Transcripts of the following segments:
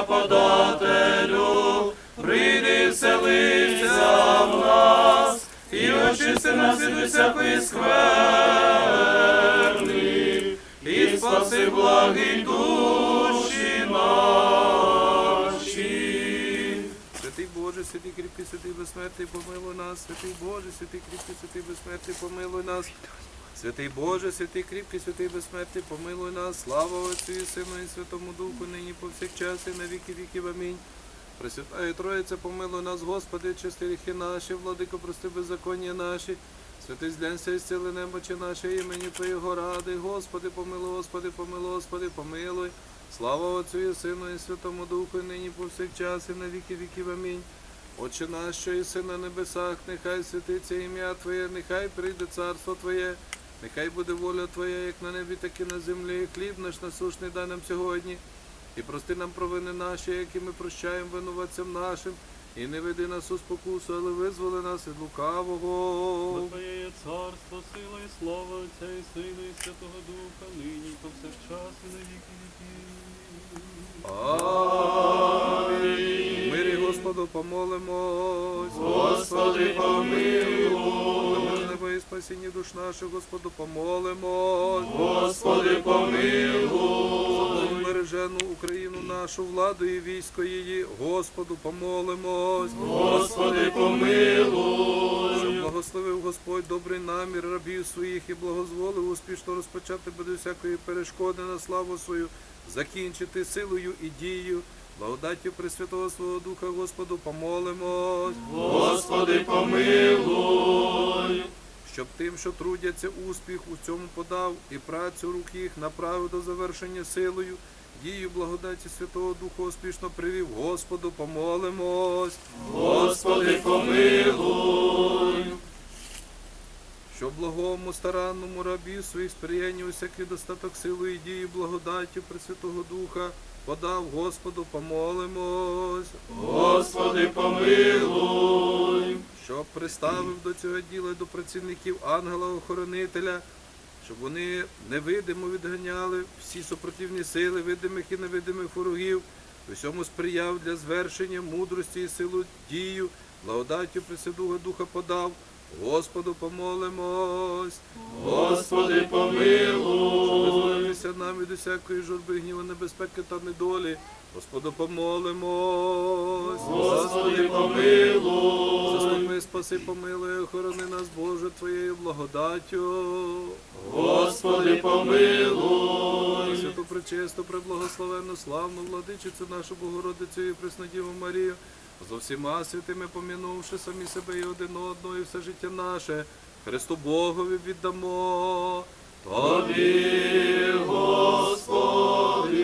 Спасіння подателю, прийди вселися в нас, і очисти нас від усякої скверни, і спаси благі душі наші. Святий Боже, святий кріпкий, святий безсмертний, помилуй нас, святий Боже, святий кріпкий, святий безсмертний, помилуй нас. Святий Боже, святий кріпкий, святий безсмертний, помилуй нас, слава Отцю і Сину і Святому Духу, нині повсякчас і на віки віків. Амінь. Пресвятає Троїця, помилуй нас, Господи, чисти гріхи наші, владико, прости беззаконня наші. Святий зглянься і зціли немочі наші, імені Твоєго ради. Господи, помилуй, Господи, помилуй, Господи, помилуй. Слава Отцю і Сину і Святому Духу, і нині повсякчас і на віки віків. Амінь. Отче наш, що єси на небесах, нехай святиться ім'я Твоє, нехай прийде царство Твоє, нехай буде воля Твоя, як на небі, так і на землі. Хліб наш насушний дай нам сьогодні. І прости нам провини наші, які ми прощаємо винуватцям нашим. І не веди нас у спокусу, але визволи нас від лукавого. Твоє є царство, сила і слава Отця і Сина і Святого Духа, нині повсякчас і на віки віків. Помолимось. Господи, помилуй. Небо і спасіння душ наших, Господу помолимось. Господи, помилуй. Бережену Україну нашу владу і військо її, Господу помолимось. Господи, помилуй. Щоб благословив Господь добрий намір рабів своїх і благозволив успішно розпочати без всякої перешкоди на славу свою, закінчити силою і дією, благодаттю Пресвятого свого Духа Господу помолимось. Господи, помилуй. щоб тим, що трудяться успіх у цьому подав і працю рук їх направив до завершення силою, дію благодаті Святого Духа успішно привів. Господу помолимось, Господи, помилуй. щоб благому старанному рабі своїх сприяння усякий достаток силою і дії благодаттю Пресвятого Духа подав. Господу помолимось, Господи, помилуй. щоб приставив до цього діла до працівників ангела-охоронителя, щоб вони невидимо відганяли всі супротивні сили, видимих і невидимих ворогів, усьому сприяв для звершення мудрості і силу дію, благодаттю Пресвятого Духа подав. Господу помолимось, Господи, помилуй. визволитися нам від усякої журби, гніву, небезпеки та недолі. Господу помолимось, Господи, помилуй. Заступи, спаси, помилуй, охорони нас, Боже, Твоєю благодаттю. Господи, помилуй. Святу пречисту, преблагословенну, славну владичицю нашу Богородицю і Преснодіву Марію, зо всіма святими помінувши самі себе і один одного, і все життя наше, Христу Богові віддамо. Тобі, Господи.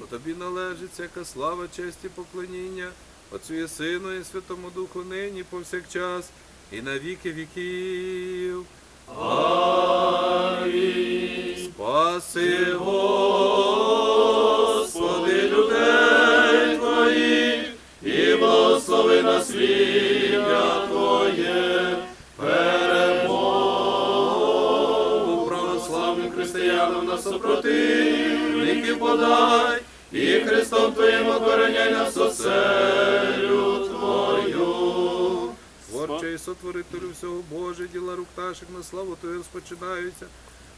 Бо тобі належить всяка слава, честь і поклоніння, Отцю і Сину і Святому Духу нині повсякчас і на віки віків. Амінь. Спаси, Господи, наших на славу Твою розпочинаються.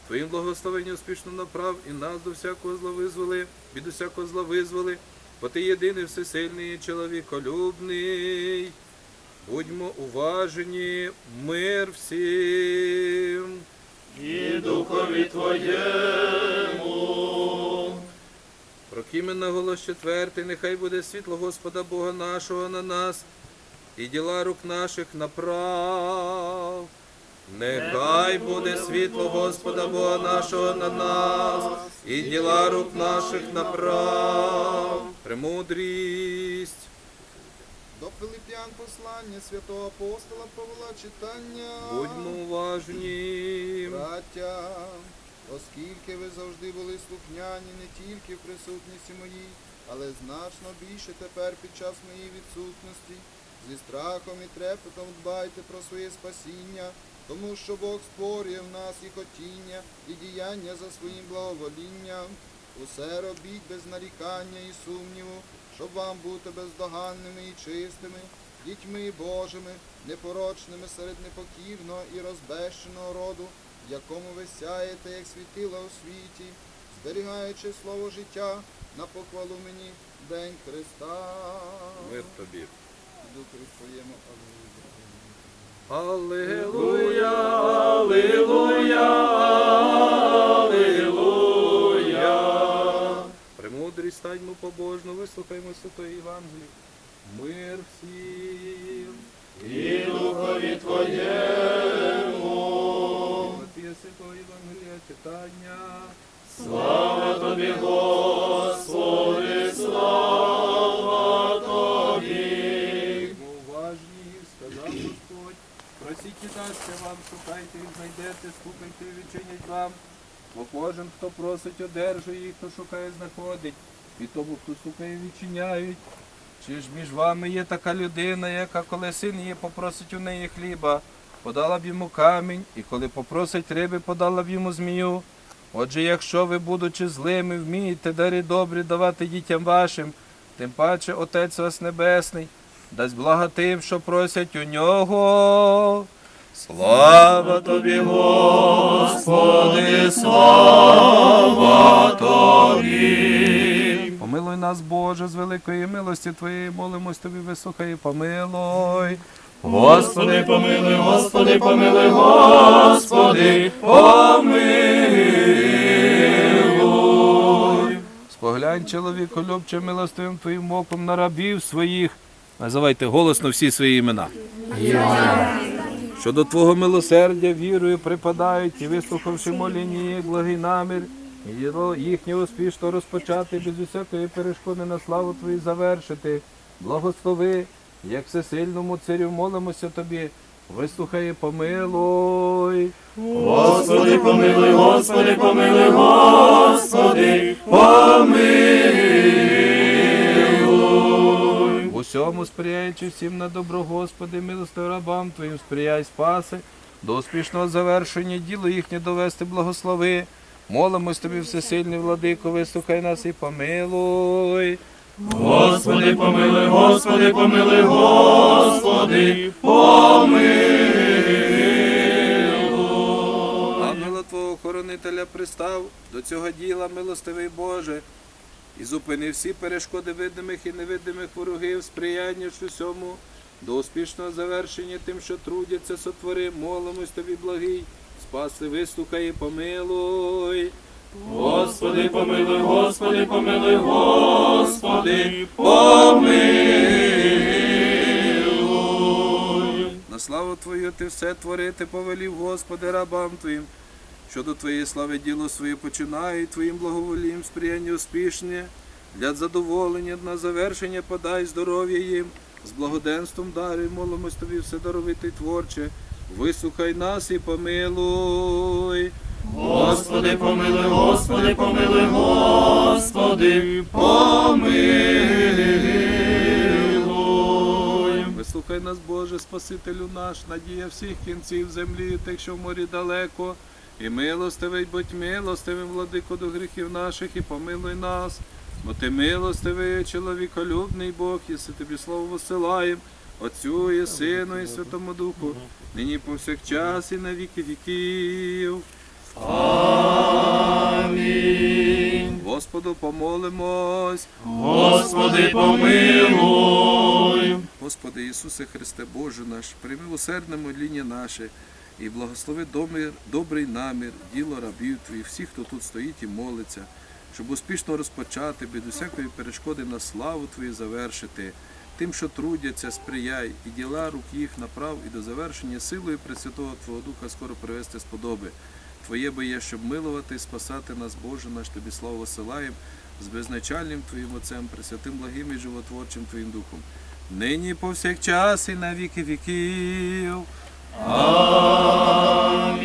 Твоїм благословенням успішно направ і нас до всякого зла визволи, від усякого зла визволи, бо ти єдиний всесильний чоловіколюбний. Будьмо уважені, мир всім. І Духові Твоєму. Прокимен на голос четвертий, нехай буде світло Господа Бога нашого на нас, і діла рук наших направ. Нехай буде світло Господа Бога нашого на нас, і діла рук наших направ. Премудрість. До Филип'ян послання святого апостола Павла читання. Будьмо уважні. Браття, оскільки ви завжди були слухняні не тільки в присутності моїй, але значно більше тепер під час моєї відсутності, зі страхом і трепетом дбайте про своє спасіння, тому що Бог створює в нас і хотіння, і діяння за своїм благоволінням. Усе робіть без нарікання і сумніву, щоб вам бути бездоганними і чистими, дітьми Божими, непорочними серед непокірного і розбещеного роду, в якому ви сяєте, як світила у світі, зберігаючи слово життя на похвалу мені День Христа. Мир тобі. Духові твоєму. Алілуя. Аллилуйя. Аллилуйя. Премудрість стань побожно, вислухаймо Святої Євангелії. Мир всім. І духові твоєму. Матія Святого Євангелія читання. Слава тобі, Господи, Просіть вам, шукайте і знайдете, стукайте і відчинять вам. Бо кожен, хто просить, одержує, і хто шукає, знаходить. І тому, хто стукає, відчиняють. Чи ж між вами є така людина, яка коли син її попросить у неї хліба, подала б йому камінь, і коли попросить риби, подала б йому змію. Отже, якщо ви, будучи злими, вмієте дари добрі давати дітям вашим, тим паче Отець вас Небесний дасть блага тим, що просять у нього. Слава тобі, Господи, слава тобі. Помилуй нас, Боже, з великої милості Твоєї, молимось тобі, і помилуй. Господи, помилуй, Господи, помилуй, Господи, помилуй. Споглянь, чоловіку, любче милостивим твоїм оком на рабів своїх. Називайте голосно всі свої імена. Що до Твого милосердя вірою припадають і вислухавши моління, благий намір, їхнє успішно розпочати, без усякої перешкоди на славу Твою завершити. Благослови, як всесильному царю молимося тобі, вислухай і помилуй. Господи, помилуй, Господи, помилуй, Господи, помилуй. Усьому сприяючи всім на добро, Господи, милостив рабам Твоїм, сприяй спаси, до успішного завершення діло їхнє довести благослови. Молимось тобі, всесильний владико, вислухай нас і помилуй. Господи, помилуй, Господи, помилуй, Господи, помилуй. Ангела Твого хоронителя пристав до цього діла, милостивий Боже, і зупини всі перешкоди видимих і невидимих ворогів, сприяння ж усьому, до успішного завершення тим, що трудяться, сотвори, молимось тобі, благий, спаси, вислухай і помилуй. Господи, помилуй, Господи, помилуй, Господи, помилуй. На славу Твою ти все творити повелів, Господи, рабам Твоїм, що до Твоєї слави діло своє починає, і Твоїм благоволінням сприяння успішне, для задоволення на завершення подай здоров'я їм, з благоденством даруй, молимось Тобі, вседоровитий творче, вислухай нас і помилуй. Господи, помилуй, Господи, помилуй, Господи, помилуй. Вислухай нас, Боже, Спасителю наш, надія всіх кінців землі, тих, що в морі далеко, і милостивий, будь милостивим, владико до гріхів наших, і помилуй нас. Бо ти милостивий, чоловіколюбний Бог, єси тобі слово висилаєм, Отцю і Сину, і Святому Духу, нині повсякчас і на віки віків. Амінь. Господу помолимось. Господи, помилуй. Господи Ісусе Христе Боже наш, прийми усердне моління наше і благослови домир, добрий намір, діло рабів Твоїх, всіх, хто тут стоїть і молиться, щоб успішно розпочати, без усякої перешкоди на славу Твою завершити. Тим, що трудяться, сприяй, і діла рук їх направ, і до завершення силою Пресвятого Твого Духа скоро привести сподоби. Твоє би є, щоб милувати і спасати нас, Боже наш, Тобі славу висилаєм, з безначальним Твоїм Отцем, Пресвятим благим і животворчим Твоїм Духом нині повсякчас і на віки віків.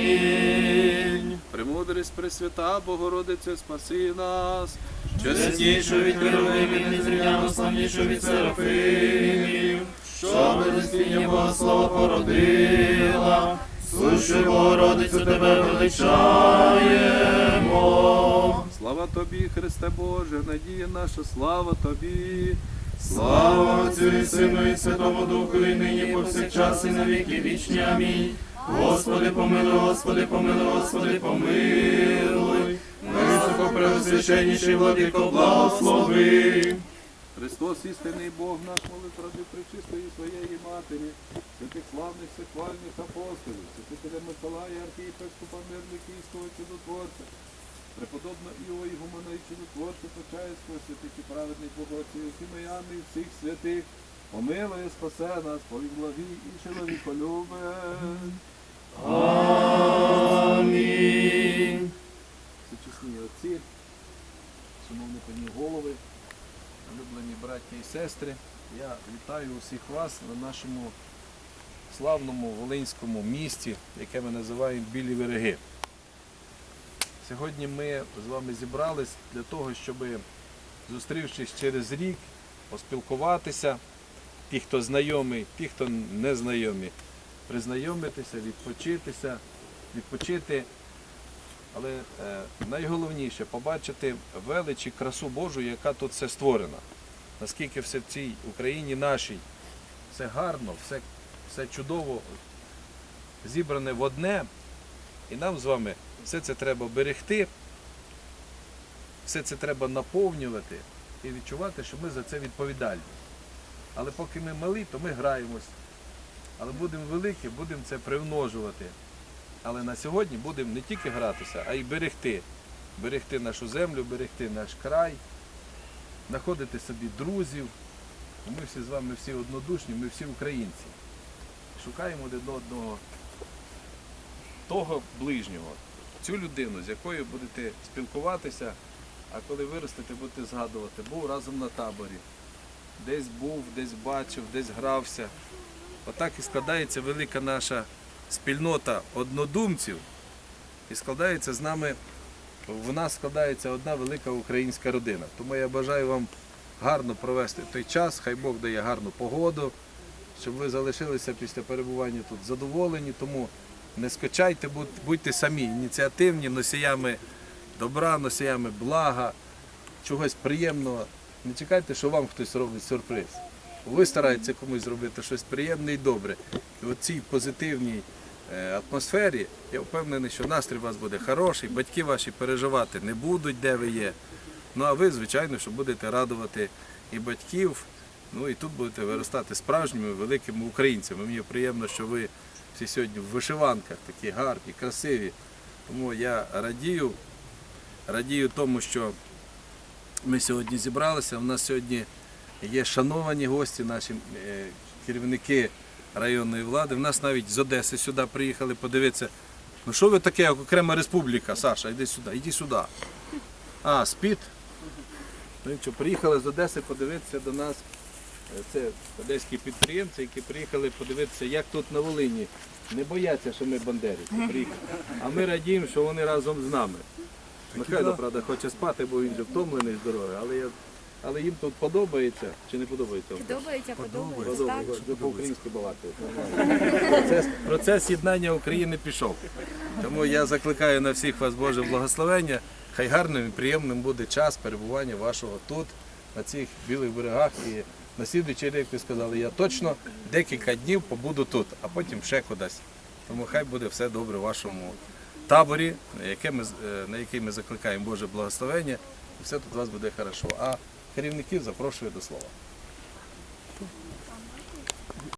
Амінь. Премудрість Пресвята, Богородице, спаси нас. Чеснішу від керовимів, незрівняно славнішу від серафимів, що без спіння Богослова породила, сущу Богородицю тебе величаємо. Слава тобі, Христе Боже, надія наша, слава тобі. Слава Отцю і Сину і Святому Духу, і нині повсякчас і на віки вічні. Амінь. Господи, помилуй, Господи, помилуй, Господи, помилуй. Високопреосвященніший владико, благослови. Христос, істинний Бог наш, молит ради пречистої своєї матері, святих славних секвальних апостолів, святителя Миколая, архієпископа мирних Київського чудотворця, преподобно Іова Ігумена і чудотворця Почаївського, святих і праведних богоців, Сімеяни і всіх святих, помилує, спасе нас, повіблагі і чоловіколюбе. Амінь. Всечесні отці, шановні пані голови, улюблені браття і сестри, я вітаю усіх вас на нашому славному волинському місті, яке ми називаємо Білі Береги. Сьогодні ми з вами зібрались для того, щоб, зустрівшись через рік, поспілкуватися, ті, хто знайомий, ті, хто не знайомі, признайомитися, відпочитися, відпочити але е, найголовніше побачити велич і красу Божу, яка тут все створена. Наскільки все в цій Україні нашій, все гарно, все, все чудово зібране в одне. І нам з вами все це треба берегти, все це треба наповнювати і відчувати, що ми за це відповідальні. Але поки ми малі, то ми граємось. Але будемо великі, будемо це примножувати. Але на сьогодні будемо не тільки гратися, а й берегти. Берегти нашу землю, берегти наш край, знаходити собі друзів. Ми всі з вами всі однодушні, ми всі українці. Шукаємо один одного того ближнього, цю людину, з якою будете спілкуватися, а коли виростете, будете згадувати, був разом на таборі. Десь був, десь бачив, десь грався. Отак і складається велика наша спільнота однодумців і складається з нами, в нас складається одна велика українська родина. Тому я бажаю вам гарно провести той час, хай Бог дає гарну погоду, щоб ви залишилися після перебування тут задоволені. Тому не скачайте, будь- будьте самі ініціативні, носіями добра, носіями блага, чогось приємного. Не чекайте, що вам хтось робить сюрприз. Ви стараєтеся комусь зробити щось приємне і добре. І в цій позитивній е, атмосфері я впевнений, що настрій у вас буде хороший, батьки ваші переживати не будуть, де ви є. Ну а ви, звичайно, що будете радувати і батьків, ну і тут будете виростати справжніми великими українцями. Мені приємно, що ви всі сьогодні в вишиванках такі гарні, красиві. Тому я радію, радію тому, що ми сьогодні зібралися. У нас сьогодні є шановані гості, наші е, керівники районної влади. У нас навіть з Одеси сюди приїхали подивитися. Ну що ви таке, як окрема республіка, Саша, йди сюди, йди сюди. А, спід. Ну приїхали з Одеси подивитися до нас. Е, Це одеські підприємці, які приїхали подивитися, як тут на Волині. Не бояться, що ми бандерівці приїхали. А ми радіємо, що вони разом з нами. Михайло, правда, хоче спати, бо він вже втомлений з дороги, але, я, але їм тут подобається чи не подобається? Подобається, подобається. Подобається. По-українськи балакаєте. Процес, процес єднання України пішов. Тому я закликаю на всіх вас Боже благословення. Хай гарним і приємним буде час перебування вашого тут, на цих білих берегах. І на слідуючий рік ви сказали, я точно декілька днів побуду тут, а потім ще кудись. Тому хай буде все добре в вашому таборі, на, е, який ми закликаємо Боже благословення, і все тут у вас буде хорошо. А керівників запрошую до слова.